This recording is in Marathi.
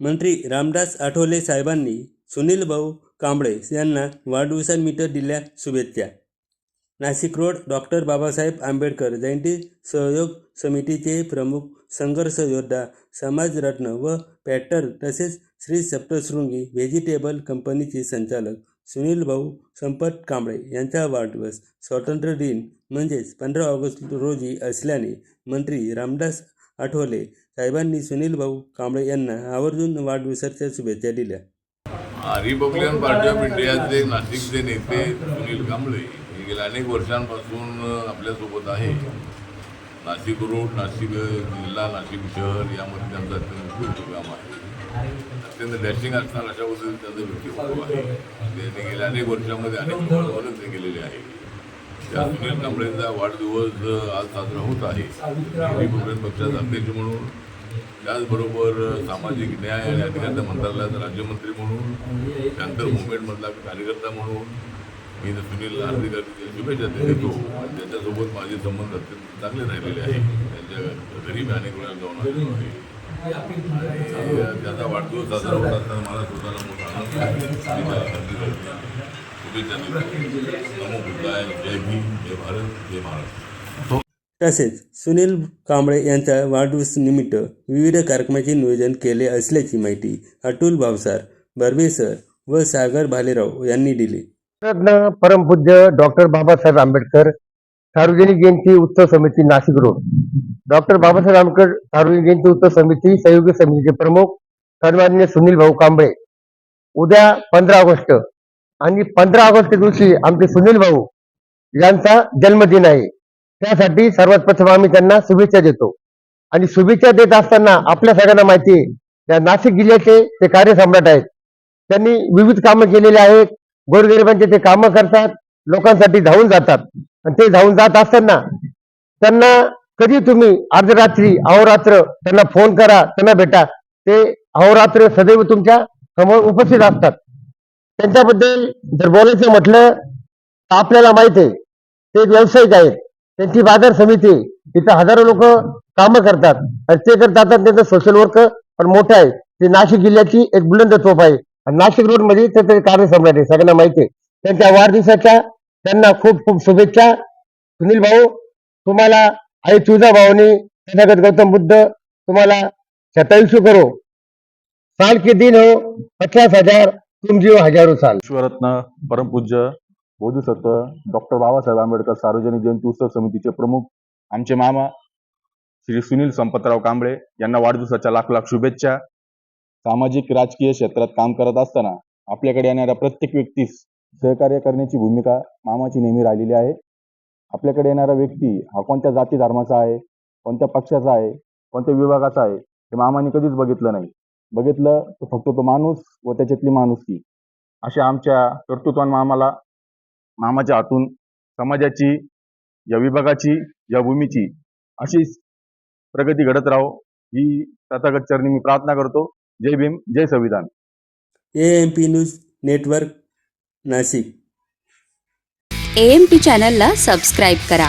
मंत्री रामदास आठवले साहेबांनी सुनील भाऊ कांबळे यांना वाढदिवसानिमित्त दिल्या शुभेच्छा. नाशिक रोड डॉक्टर बाबासाहेब आंबेडकर जयंती सहयोग समितीचे प्रमुख संघर्ष योद्धा समाजरत्न व पॅटर तसेच श्री सप्तशृंगी व्हेजिटेबल कंपनीचे संचालक सुनील भाऊ संपत कांबळे यांचा वाढदिवस स्वातंत्र्य दिन म्हणजेच पंधरा ऑगस्ट रोजी असल्याने मंत्री रामदास आठवले. साहेबांनी सुनील भाऊ कांबळे यांना आवर्जून वाढदिवसाच्या शुभेच्छा दिल्या. रिपब्लिकन पार्टी ऑफ इंडियाचे नाशिकचे नेते सुनील कांबळे. हे गेल्या अनेक वर्षांपासून आपल्यासोबत आहे. नाशिक रोड नाशिक जिल्हा नाशिक शहर यामध्ये त्यांचं अत्यंत उपयुक्त काम आहे. अत्यंत डॅशिंग असणार अशा पद्धतीने त्यांचं व्यक्तिमत्व आहे. त्यांनी गेल्या अनेक वर्षामध्ये अनेक लोकांना आहे. त्या सुनील कांबळेंचा वाढदिवस आज साजरा होत आहे. रिपब्लिकन पक्षाचे अध्यक्ष म्हणून त्याचबरोबर सामाजिक न्याय आणि अधिकार मंत्रालयाचा राज्यमंत्री म्हणून शांतर मुवमेंटमधला कार्यकर्ता म्हणून मी सुनील हार्दिक शुभेच्छा देतो. त्याच्यासोबत माझे संबंध अत्यंत चांगले राहिलेले आहे त्यांच्या घरी मी अनेक वेळा जाऊन आलेलो आहे. आणि त्याचा वाढदिवस साजरा होत असताना मला स्वतःला मोठा आनंद जय भीम जय भारत जय महाराष्ट्र तसेच सुनील कांबळे यांच्या वाढदिवसानिमित्त विविध कार्यक्रमाचे नियोजन केले असल्याची माहिती अतुल भावसार बर्वेसर व सागर भालेराव यांनी दिली. रत्न परमपूज्य डॉक्टर बाबासाहेब आंबेडकर सार्वजनिक जयंती उत्सव समिती नाशिक रोड. डॉक्टर बाबासाहेब आंबेडकर सार्वजनिक जयंती उत्सव समिती संयुक्त समितीचे प्रमुख सन्मान्य सुनील भाऊ कांबळे. उद्या पंधरा ऑगस्ट आणि पंधरा ऑगस्ट दिवशी आमचे सुनील भाऊ यांचा जन्मदिन आहे. त्यासाठी सर्वात प्रथम आम्ही त्यांना शुभेच्छा देतो. आणि शुभेच्छा देत असताना आपल्या सगळ्यांना माहिती आहे त्या नाशिक जिल्ह्याचे ते कार्यसम्राट आहेत त्यांनी विविध कामं केलेली आहेत. गोरगरिबांचे ते कामं करतात लोकांसाठी धावून जातात. आणि ते धावून जात असताना त्यांना कधी तुम्ही अर्धरात्री अहोरात्र त्यांना फोन करा त्यांना भेटा. ते अहोरात्र सदैव तुमच्यासमोर उपस्थित असतात. त्यांच्याबद्दल जर बोलायचं म्हटलं तर आपल्याला माहीत आहे ते एक व्यावसायिक आहेत. त्यांची बाजार समिती तिथं हजारो लोक कामं करतात. आणि ते करतात आणि त्यांचं सोशल वर्क पण मोठं आहे. ते नाशिक जिल्ह्याची एक बुलंद तोफ आहे. आणि नाशिक रोडमध्ये त्याचं कार्य सम्राट आहे सगळ्यांना माहिती आहे. त्यांच्या वाढदिवसाच्या त्यांना खूप खूप शुभेच्छा. सुनील भाऊ तुम्हाला आई तुझा भाऊनी तथागत गौतम बुद्ध तुम्हाला शतायुष्य करो. साल के दिन हो पचास हजार. तुम हजारो साल. विश्वरत्न परमपूज्य बोधिसत्व डॉक्टर बाबासाहेब आंबेडकर सार्वजनिक जयंती उत्सव समितीचे प्रमुख आमचे मामा श्री सुनील संपतराव कांबळे यांना वाढदिवसाच्या लाख लाख शुभेच्छा. सामाजिक राजकीय क्षेत्रात काम करत असताना आपल्याकडे येणाऱ्या प्रत्येक व्यक्तीस सहकार्य करण्याची भूमिका मामाची नेहमी राहिलेली आहे. आपल्याकडे येणारा व्यक्ती हा कोणत्या जाती धर्माचा आहे कोणत्या पक्षाचा आहे कोणत्या विभागाचा आहे हे मामाने कधीच बघितलं नाही. बघितलं तर फक्त तो माणूस व त्याच्यातली माणुसकी. अशा आमच्या कर्तृत्वान मामाला मामाच्या हातून समाजाची या विभागाची या भूमीची अशीच प्रगती घडत राहो ही तथागत चरणी मी प्रार्थना करतो. जय भीम जय संविधान. A M P news network Nashik A M P चॅनलला सबस्क्राईब करा.